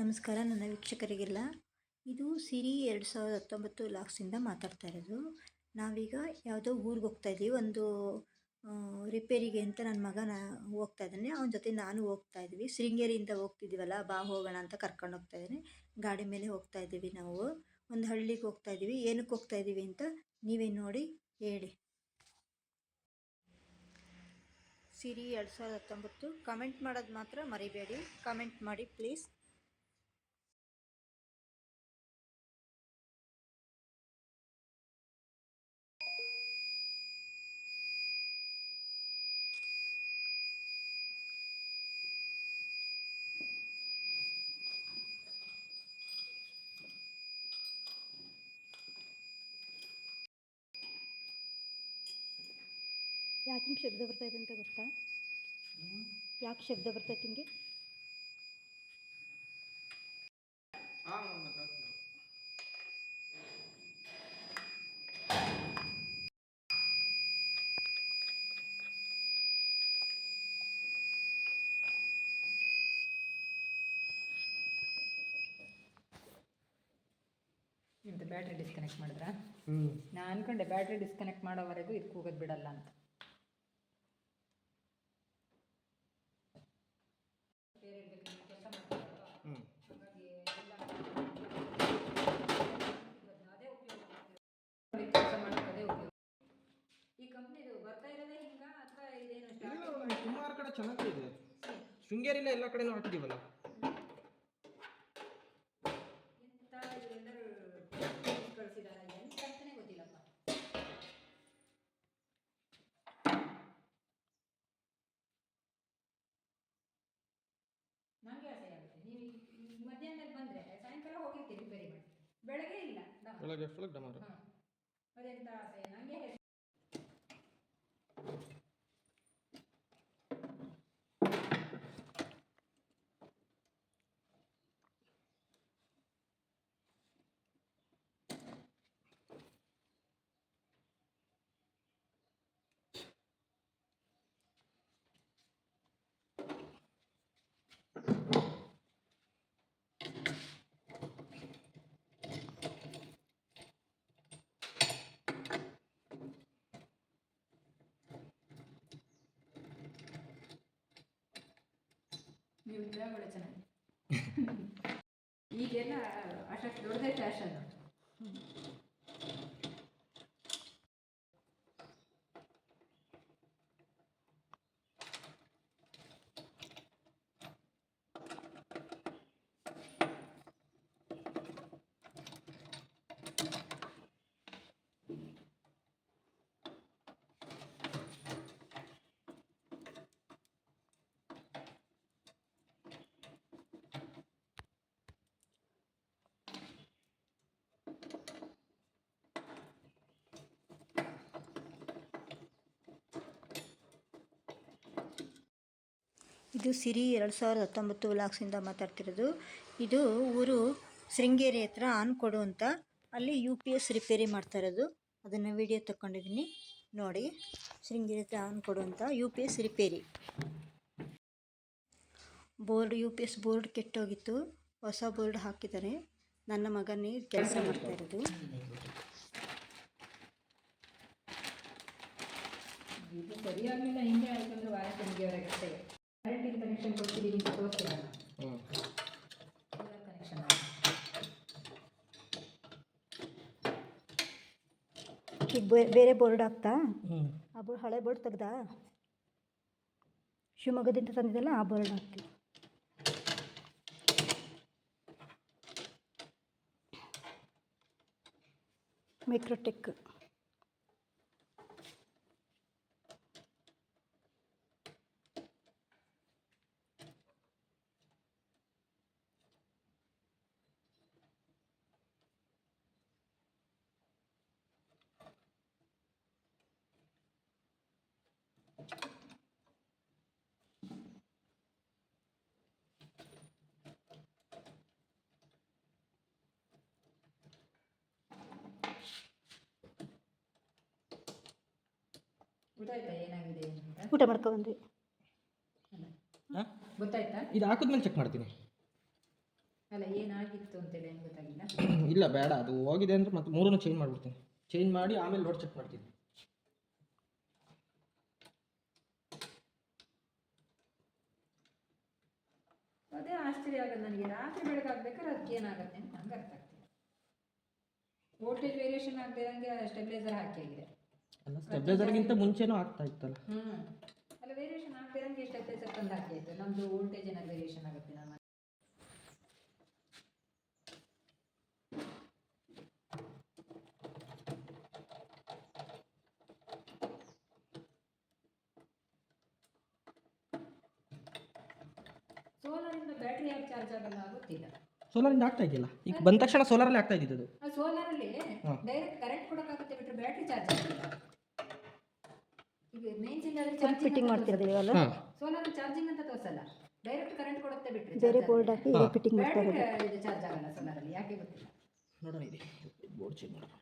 ನಮಸ್ಕಾರ ನನ್ನ ವೀಕ್ಷಕರಿಗೆಲ್ಲ. ಇದು ಸಿರಿ ಎರಡು ಸಾವಿರದ ಹತ್ತೊಂಬತ್ತು ಲಾಕ್ಸಿಂದ ಮಾತಾಡ್ತಾ ಇರೋದು. ನಾವೀಗ ಯಾವುದೋ ಊರಿಗೆ ಹೋಗ್ತಾ ಇದ್ದೀವಿ. ಒಂದು ರಿಪೇರಿಗೆ ಅಂತ ನನ್ನ ಮಗನ ಹೋಗ್ತಾ ಇದ್ದಾನೆ. ಅವನ ಜೊತೆ ನಾನು ಹೋಗ್ತಾ ಇದ್ದೀವಿ ಶೃಂಗೇರಿಯಿಂದ ಹೋಗ್ತಿದ್ದೀವಲ್ಲ, ಬಾ ಹೋಗೋಣ ಅಂತ ಕರ್ಕೊಂಡು ಹೋಗ್ತಾ ಇದ್ದೀನಿ. ಗಾಡಿ ಮೇಲೆ ಹೋಗ್ತಾ ಇದ್ದೀವಿ ನಾವು. ಒಂದು ಹಳ್ಳಿಗೆ ಹೋಗ್ತಾ ಇದ್ದೀವಿ. ಏನಕ್ಕೆ ಹೋಗ್ತಾ ಇದ್ದೀವಿ ಅಂತ ನೀವೇ ನೋಡಿ, ಹೇಳಿ. ಸಿರಿ ಎರಡು ಸಾವಿರದ ಹತ್ತೊಂಬತ್ತು. ಕಮೆಂಟ್ ಮಾಡೋದು ಮಾತ್ರ ಮರಿಬೇಡಿ. ಕಮೆಂಟ್ ಮಾಡಿ ಪ್ಲೀಸ್. ಯಾಕೆ ಹಿಂಗೆ ಶಬ್ದ ಬರ್ತಾಯಿದೆ ಅಂತ ಗೊತ್ತಾ? ಯಾಕೆ ಶಬ್ದ ಬರ್ತೈತೆ ಹಿಂಗೆ? ನಿಮ್ದು ಬ್ಯಾಟ್ರಿ ಡಿಸ್ಕನೆಕ್ಟ್ ಮಾಡಿದ್ರಾ? ಹ್ಞೂ ನಾನು ಅನ್ಕೊಂಡೆ ಬ್ಯಾಟ್ರಿ ಡಿಸ್ಕನೆಕ್ಟ್ ಮಾಡೋವರೆಗೂ ಇದಕ್ಕೆ ಹೋಗೋದು ಬಿಡಲ್ಲ ಅಂತ ಹ್ಞೂ ಕೆಲಸ ಮಾಡೋಕೆ ಅದೇ ಉಪಯೋಗ ಈ ಕಂಪ್ನಿದು ಬರ್ತಾ ಇರೋದೇ ಹಿಂಗ ಅಥವಾ ಇದೇನು ಇಲ್ಲ ಮೇಡಮ್ ಸುಮಾರು ಕಡೆ ಚೆನ್ನಾಗಿದೆ ಶೃಂಗೇರಿಲ್ಲ ಎಲ್ಲ ಕಡೆನೂ ಹಾಕಿದೀವಲ್ಲ? ಎಂತ ಇವರೆಲ್ಲರೂ ಕಳಿಸಿದಾರ ಎಂತ ಅಂತಾನೆ ಗೊತ್ತಿಲ್ಲಪ್ಪ. ನನಗೆ ಆಸೆ ಆಗುತ್ತೆ. ನೀವು ಈ- ಈ ಮಧ್ಯಾಹ್ನದಲ್ಲಿ ಬಂದರೆ ಸಾಯಂಕಾಲ ಹೋಗಿರ್ತೀರಿ ರಿಪೇರಿ ಮಾಡಿ ಬೆಳಗ್ಗೆ ಇಲ್ಲ. ಬೆಳಗ್ಗೆ ಫುಲ್ ಡಮಾರು ಅದೆಂತ ಆಸೆ? ನನಗೆ ಇದ್ರಾಗೊಳ್ಳೆ ಚೆನ್ನಾಗಿ. ಈಗೆಲ್ಲ ಅಷ್ಟು ದೊಡ್ಡದೇ ಫ್ಯಾಷನ್ ಇದು ಸಿರಿ ಎರಡು ಸಾವಿರದ ಹತ್ತೊಂಬತ್ತು ವ್ಲಾಗ್ಸಿಂದ ಮಾತಾಡ್ತಿರೋದು. ಇದು ಊರು ಶೃಂಗೇರಿ ಹತ್ರ ಆನ್ಕೊಡು ಅಂತ ಅಲ್ಲಿ ಯು ಪಿ ಎಸ್ ರಿಪೇರಿ ಮಾಡ್ತಾ ಇರೋದು. ಅದನ್ನು ವಿಡಿಯೋ ತಗೊಂಡಿದ್ದೀನಿ ನೋಡಿ, ಶೃಂಗೇರಿ ಹತ್ರ ಆನ್ಕೊಡು ಅಂತ U P S repair. Board, U P S board ಕೆಟ್ಟೋಗಿತ್ತು. ಹೊಸ ಬೋರ್ಡ್ ಹಾಕಿದ್ದಾರೆ. ನನ್ನ ಮಗನೇ ಕೆಲಸ ಮಾಡ್ತಾ ಇರೋದು. ಇದು ಆಯ್ತಂದ್ರೆ ವಾರಂಟಿ ಮುಗಿಯೋವರೆಗೆ ಅಷ್ಟೇ ವಾರಂಟಿ ಕನೆಕ್ಷನ್ ಕೊಡ್ತಿದ್ದೀವಿ ಅಂತ ತೋರಿಸ್ತಿಲ್ಲ ಹ್ಞೂ ಕನೆಕ್ಷನ್ ಈಗ ಬೇ- ಬೇರೆ ಬೋರ್ಡ್ ಹಾಕ್ತಾ? ಆ ಬೋರ್ಡ್ ಹಳೆ ಬೋರ್ಡ್ ತೆಗ್ದಾ? ಶಿವಮೊಗ್ಗದಿಂದ ತಂದಿದ್ದಲ್ಲ ಆ ಬೋರ್ಡ್ ಹಾಕ್ತೀವಿ. ಮೈಕ್ರೋಟೆಕ್ ಗೊತ್ತಾಯ್ತಾ ಏನಾಗಿದೆ ಅಂತ? ಊಟ ಮಾಡ್ಕೊಬಂದ್ವಿ ಹಾಂ ಗೊತ್ತಾಯ್ತಾ? ಇದು ಹಾಕಿದ್ಮೇಲೆ ಚೆಕ್ ಮಾಡ್ತೀನಿ. ಅಲ್ಲ ಏನಾಗಿತ್ತು ಅಂತೇಳಿ ಏನು ಗೊತ್ತಾಗಿಲ್ಲ? ಇಲ್ಲ ಬೇಡ ಅದು ಹೋಗಿದೆ ಅಂದ್ರೆ ಮತ್ತೆ ಮೂರನ್ನು ಚೇಂಜ್ ಮಾಡ್ಬಿಡ್ತೀನಿ. ಚೇಂಜ್ ಮಾಡಿ ಆಮೇಲೆ ಲೋಡ್ ಚೆಕ್ ಮಾಡ್ತೀನಿ. ಅದೇ ಆಶ್ಚರ್ಯ ಆಗೋದು ನನಗೆ. ರಾತ್ರಿ ಬೆಳಗಾಗ್ಬೇಕಾದ್ರೆ ಅದಕ್ಕೆ ಏನಾಗುತ್ತೆ ಅಂತ ನಂಗೆ ಅರ್ಥ ಆಗ್ತಿಲ್ಲ. ವೋಲ್ಟೇಜ್ ವೇರಿಯೇಷನ್ ಆಗದೆ ಇರೋಂಗೆ ಸ್ಟೆಬಿಲೈಸರ್ ಹಾಕಿ ಆಗಿದೆ ಅಲ್ಲ ಸ್ಟೆಬ್ಲೈಸರ್ಗಿಂತ ಮುಂಚೆನೂ ಆಗ್ತಾ ಇತ್ತಲ್ಲ. ಹ್ಮ್. ಅಲ್ಲ ವೇರಿಯೇಷನ್ ಆಗದೆ ಇರಂಗೆ ಸ್ಟೆಬಿಲೈಸರ್ ತಂದು ಹಾಕಿ ಆಯ್ತು. ನಮ್ಮದು ವೋಲ್ಟೇಜ್ ಏನಾದ್ರು ವೇರಿಯೇಷನ್ ಆಗುತ್ತೆ ನಮ್ಮ ಸೋಲಾರಿಂದ ಬ್ಯಾಟ್ರಿ ಯಾಕೆ ಚಾರ್ಜ್ ಆಗಲ್ಲ ಗೊತ್ತಿಲ್ಲ ಸೋಲಾರಿಂದ ಆಗ್ತಾ ಇದೆಯಲ್ಲ? ಈಗ ಬಂದ ತಕ್ಷಣ ಸೋಲಾರಲ್ಲಿ ಆಗ್ತಾ ಇದ್ದಿದ್ದು ಅದು? ಸೋಲಾರ್ ಸೋಲಾರಲ್ಲಿ ಡೈರೆಕ್ಟ್ ಕರೆಂಟ್ ಕೊಡೋಕ್ಕಾಗುತ್ತೆ ಬಿಟ್ಟರೆ ಬ್ಯಾಟ್ರಿ ಚಾರ್ಜ್ ಆಗಿಲ್ಲ ಇಲ್ಲಾದ್ರೆ ಫಿಟ್ಟಿಂಗ್ ಮಾಡ್ತಿರೋದು ಹಾಂ. ಸೋಲಾರ್ ಚಾರ್ಜಿಂಗ್ ಅಂತ ತೋರಿಸಲ್ಲ. ಡೈರೆಕ್ಟ್ ಕರೆಂಟ್ ಕೊಡುತ್ತೆ ಬಿಟ್ಟರೆ ಬೇರೆ ಬೋರ್ಡ್ ಹಾಕಿ ಹಾ. ಫಿಟ್ಟಿಂಗ್ ಮಾಡ್ತಾ ಇರೋದು. ಇದು ಚಾರ್ಜ್ ಆಗಲ್ಲ ಸೋಲಾರಲ್ಲಿ ಯಾಕೆ ಗೊತ್ತಿಲ್ಲ? ನೋಡೋಣ ಇದೆ ಬೋರ್ಡ್ ಚೇಂಜ್ ಮಾಡೋಣ.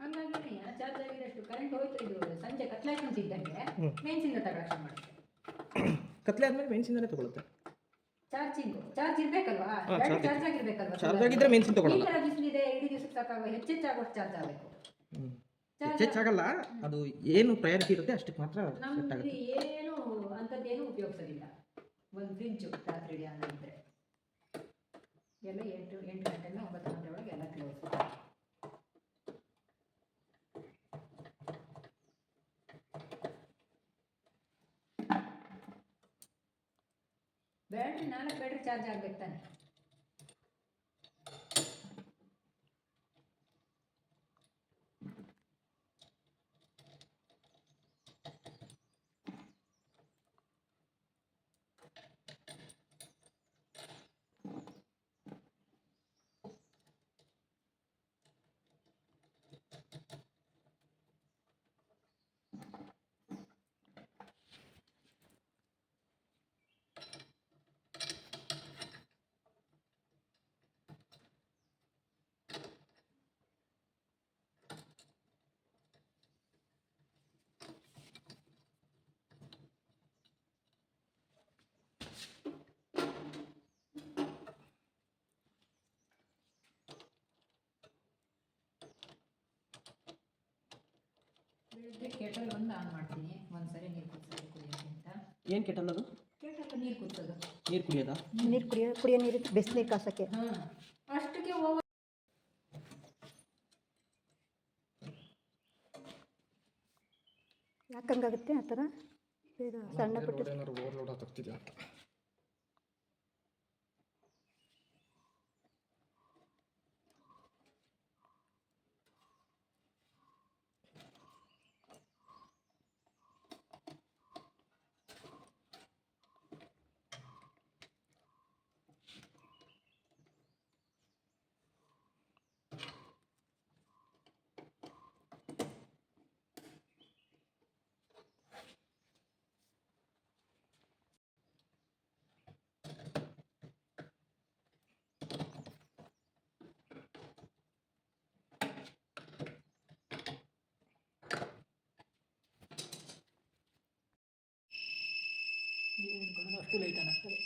ಹಂಗಾಗಿ ಚಾರ್ಜ್ ಆಗಿದಷ್ಟು ಕರೆಂಟ್ ಹೋಯ್ತು ಇದು ಸಂಜೆ ಕತ್ಲಾಯ್ತು ಅಂತ ಇದ್ದಂಗೆ ಹ್ಮ್. ಮೇನ್ಸಿಂದ ತಗೊಳಕ್ಕೆ ಮಾಡುತ್ತೆ. ಕತ್ಲೆ ಆದ್ಮೇಲೆ ಮೆಣಸಿಂದಲೇ ತಗೊಳುತ್ತೆ. ಚಾರ್ಜಿಂಗ್ ಚಾರ್ಜ್ ಇರ್ಬೇಕಲ್ವಾ? ಬ್ಯಾಟ್ರಿ ಚಾರ್ಜ್ ಆಗಿರ್ಬೇಕಲ್ವಾ? ಚಾರ್ಜ್ ಆಗಿದ್ರೆ ಮೆಣಸಿನ ಈ ಥರ ಬಿಸಿಲಿದೆ ಇಡೀ ದಿವಸಕ್ಕೆ ಸಾಕಾಗೋ ಹೆಚ್ಚೆಚ್ಚಾಗೋಷ್ಟು ಚಾರ್ಜ್ ಆಗಬೇಕು. ಹೆಚ್ಚೆಚ್ಚಾಗಲ್ಲ ಅದು ಏನು ಪ್ರಯಾರಿಟಿ ಇರುತ್ತೆ ಅಷ್ಟಕ್ಕೆ ಮಾತ್ರ ಸೆಟ್ ಆಗುತ್ತೆ. ಏನು ಅಂಥದ್ದೇನು ಉಪಯೋಗಿಸೋದಿಲ್ಲ. ಒಂದು ಫ್ರಿಜ್ಜು ರಾತ್ರಿ ಅನ್ನ ಎಲ್ಲ ಎಂಟು ಎಂಟು ಗಂಟೆನ ಒಂಬತ್ತು ಗಂಟೆ ಒಳಗೆ ಎಲ್ಲ ಕ್ಲೋಸ್ ಬ್ಯಾಟ್ರಿ ನಾಲ್ಕು ಬ್ಯಾಟ್ರಿ ಚಾರ್ಜ್ ಆಗ್ಬೇಕು ತಾನೆ. ಬೆಳಿಗ್ಗೆ ಕೆಟಲ್ ಒಂದು ಆನ್ ಮಾಡ್ತೀನಿ. ಒಂದ್ಸರಿ ನೀರು ಕುದಿಸೋದು ಕುಡಿಯೋಕ್ಕಿಂತ ಅಂತ. ಏನು ಕೆಟ್ಟಲ್ಲ ಅದು? ಕೆಟಲ್ ನೀರು ಕುದಿಸೋದು ನೀರು ಕುಡಿಯೋದಾ? ನೀರು ಕುಡಿಯೋ ಕುಡಿಯೋ ನೀರು ಬಿಸಿನೀರು ಕಾಸೋಕ್ಕೆ. ಹಾಂ ಅಷ್ಟಕ್ಕೆ ಓವರ್ ಯಾಕಂಗಾಗುತ್ತೆ ಆ ಥರ? ಇದು ಸಣ್ಣ ಪುಟ್ಟ ಏನಾದ್ರು ಓವರ್ಲೋಡ್ ಆಗ್ತಿದೆ ಅಂತ. ನೀರು ಹಿಡ್ಕೊಂಡು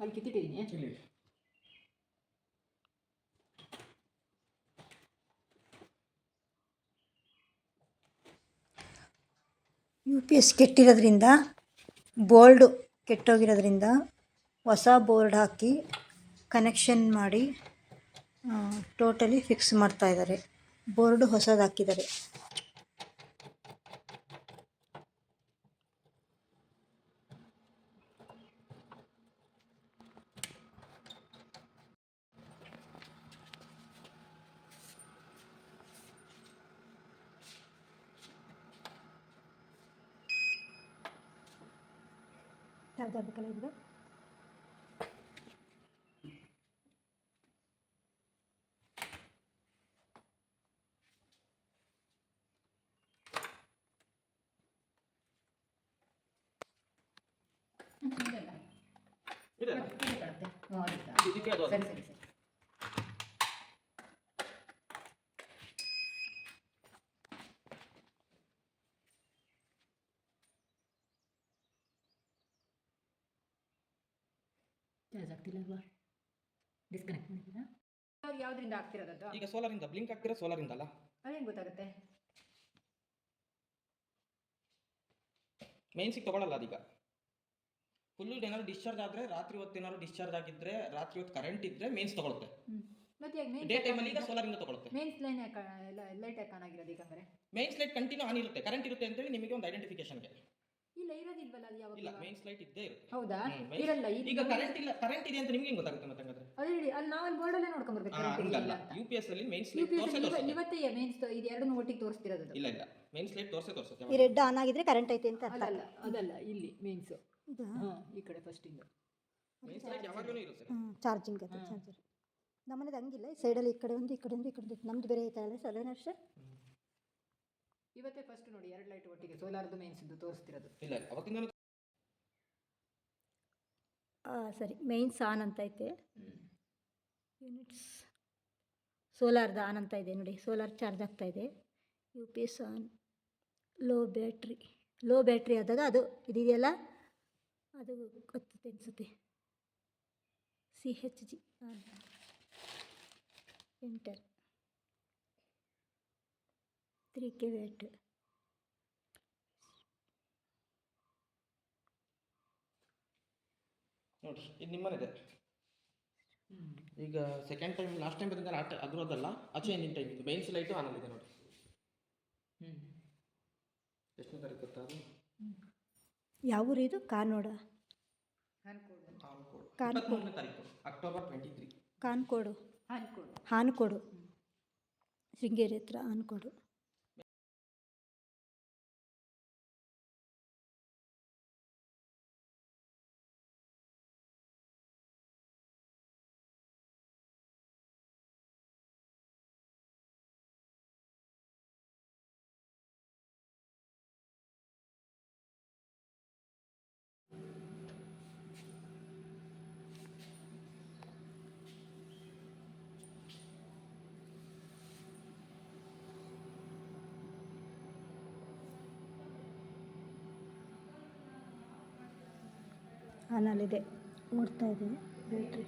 ಅಲ್ಲಿ ಕಿತ್ತಿಟ್ಟಿದ್ದೀನಿ. ಇಲ್ಲಿ. ಯು ಪಿ ಎಸ್ ಕೆಟ್ಟಿರೋದ್ರಿಂದ ಬೋರ್ಡು ಕೆಟ್ಟೋಗಿರೋದ್ರಿಂದ ಹೊಸ ಬೋರ್ಡ್ ಹಾಕಿ ಕನೆಕ್ಷನ್ ಮಾಡಿ ಟೋಟಲಿ ಫಿಕ್ಸ್ ಮಾಡ್ತಾ ಇದ್ದಾರೆ. ಬೋರ್ಡು ಹೊಸದು ಹಾಕಿದ್ದಾರೆ ಚಾರ್ಜ್ ಆಗಬೇಕಲ್ಲ ಇದು ಇದೆಲ್ಲ ಇದೆ ಇದು ಕಾಣುತ್ತೆ ಹ್ಞೂ ಅದಕ್ಕೆ. ಇದಕ್ಕೆ ಅದು ಸರಿ ಸರಿ ಸರಿ ಅಲ್ವಾ? ಡಿಸ್ಕನೆಕ್ಟ್ ಮಾಡಿದ್ದೀರಾ? ಯಾವುದರಿಂದ ಆಗ್ತಿರೋದದ್ದು ಈಗ ಸೋಲಾರಿಂದ ಬ್ಲಿಂಕ್ ಆಗ್ತಿರೋ ಸೋಲಾರಿಂದ ಅಲ್ಲ ಅದೇನು ಗೊತ್ತಾಗುತ್ತೆ? ಮೇನ್ಸಿಗೆ ತಗೊಳ್ಳಲ್ಲ ಅದೀಗ. ಫುಲ್ ಏನಾದ್ರು ಡಿಸ್ಚಾರ್ಜ್ ಆದರೆ ರಾತ್ರಿ ಹೊತ್ತು ಏನಾದ್ರು ಡಿಸ್ಚಾರ್ಜ್ ಆಗಿದ್ರೆ ರಾತ್ರಿ ಹೊತ್ತು ಕರೆಂಟ್ ಇದ್ರೆ ಮೇನ್ಸ್ ತಗೊಳುತ್ತೆ. ಮತ್ತೆ ಡೇ ಟೈಮಲ್ಲಿ ಈಗ ಸೋಲಾರಿಂದ ತೊಗೊಳುತ್ತೆ. ಮೇನ್ಸ್ ಲೈನ್ ಲೈಟ್ ಆನ್ ಆಗಿರೋದು ಈಗ ಮೇನ್ಸ್ ಲೈಟ್ ಕಂಟಿನ್ಯೂ ಆನ್ ಇರುತ್ತೆ. ಕರೆಂಟ್ ಇರುತ್ತೆ ಅಂತೇಳಿ ನಿಮಗೆ ಒಂದು ಐಡೆಂಟಿಫಿಕೇಶನ್ಗೆ ಇಲ್ಲ ಇರೋದಿಲ್ವಲ್ಲ ಅದು ಇಲ್ಲ ಮೇನ್ ಲೈಟ್ ಇದ್ದೇ ಇರುತ್ತೆ. ಹೌದಾ? ಇರಲ್ಲ ಈಗ ಕರೆಂಟ್ ಇಲ್ಲ ಕರೆಂಟ್ ಇದೆ ಅಂತ ನಿಮ್ಗೆ ಹೆಂಗ್ ಗೊತ್ತಾಗುತ್ತೆ ಮತ್ತೆ ಹಂಗಾದ್ರೆ ಅದೇ ಹೇಳಿ ಅಲ್ಲಿ ನಾವು ಬೋರ್ಡ್ ಅಲ್ಲೇ ನೋಡ್ಕೊಂಡ್ ಬರ್ಬೇಕು ಯು ಪಿ ಎಸ್ ಅಲ್ಲಿ ಮೇನ್ಸ್ ಲೈಟ್ ತೋರ್ಸೇ ಇವತ್ತೇ ಮೇನ್ಸ್ ಇದು ಎರಡನ್ನೂ ಒಟ್ಟಿಗೆ ತೋರಿಸ್ತಿರೋದು ಅದು. ಇಲ್ಲ ಇಲ್ಲ. ಮೇನ್ಸ್ ಲೈಟ್ ತೋರ್ಸೇ ತೋರಿಸುತ್ತೆ ಈ ರೆಡ್ ಆನ್ ಆಗಿದ್ರೆ ಕರೆಂಟ್ ಐತೆ ಅಂತ ಅರ್ಥ. ಅಲ್ಲ ಅದಲ್ಲ ಇಲ್ಲಿ ಮೇನ್ಸ್ ಇದು? ಹಾ ಈ ಕಡೆ ಫಸ್ಟ್ ಇಂದ. ಮೇನ್ಸ್ ಲೈಟ್ ಯಾವಾಗಲೂ ಇರುತ್ತೆ. ಹ್ಞೂ ಚಾರ್ಜಿಂಗ್ ಅದು. ಚಾರ್ಜರ್ ನಮ್ಮನೇದು ಹಂಗಿಲ್ಲ ಈ ಸೈಡಲ್ಲಿ ಈ ಕಡೆ ಒಂದು ಈ ಕಡೆ ಒಂದು ಈ ಕಡೆ ಒಂದು ನಮ್ದು ಬೇರೆ ಐತಲ್ಲ ಸರ್ ಅಷ್ಟೇ ಇವತ್ತೇ ಫಸ್ಟ್ ನೋಡಿ ಎರಡು ಲೈಟ್ ಒಟ್ಟಿಗೆ ಸೋಲಾರ್ದು ಮೇನ್ಸ್ ತೋರಿಸ್ತಿರೋದು. ಇಲ್ಲ ಇಲ್ಲ ಅವತ್ತಿಂದ ಸರಿ ಮೈನ್ಸ್ ಆನ್ ಅಂತ ಐತೆ. ಯೂನಿಟ್ಸ್ ಸೋಲಾರ್ದು ಆನ್ ಅಂತ ಇದೆ ನೋಡಿ ಸೋಲಾರ್ ಚಾರ್ಜ್ ಆಗ್ತಾ ಇದೆ. U P S on low battery low battery ಆದಾಗ ಅದು ಇದೆಯಲ್ಲ ಅದು ಗೊತ್ತುತ್ತೆ ಅನಿಸುತ್ತೆ. C H G on enter three K watt ನೋಡಿ ಇದು ನಿಮ್ಮನಿದೆ. ಈಗ ಸೆಕೆಂಡ್ ಟೈಮ್ ಲಾಸ್ಟ್ ಟೈಮ್ ಬಂದಿದ್ದ ಆಟ ಅದ್ರದ್ದಲ್ಲ ಆಚೆ ಇಂಜಿನ್ ಟೈಮ್ ಇದು. ಮೇನ್ಸ್ ಲೈಟು ಆನ್ ಆಗಿದೆ ನೋಡಿ ಹ್ಞೂ ಎಷ್ಟನೇ ತಾರೀಕು ಗೊತ್ತಾ ಅದು? ಯಾವ ಊರು ಇದು? ಕಾನೋಡ ಹಾನ್ಕೋಡು ಕಾನ್ಕೋಡ್. ಇಪ್ಪತ್ತ್ಮೂರನೇ ತಾರೀಕು October twenty three ಕಾನ್ಕೋಡು. Hankodu. Hanakodu. Sringeri ಹತ್ರ ಹಾನಕೋಡು. ಆನಲ್ಲಿದೆ ನೋಡ್ತಾ ಇದೆ. ಬ್ಯಾಟ್ರಿ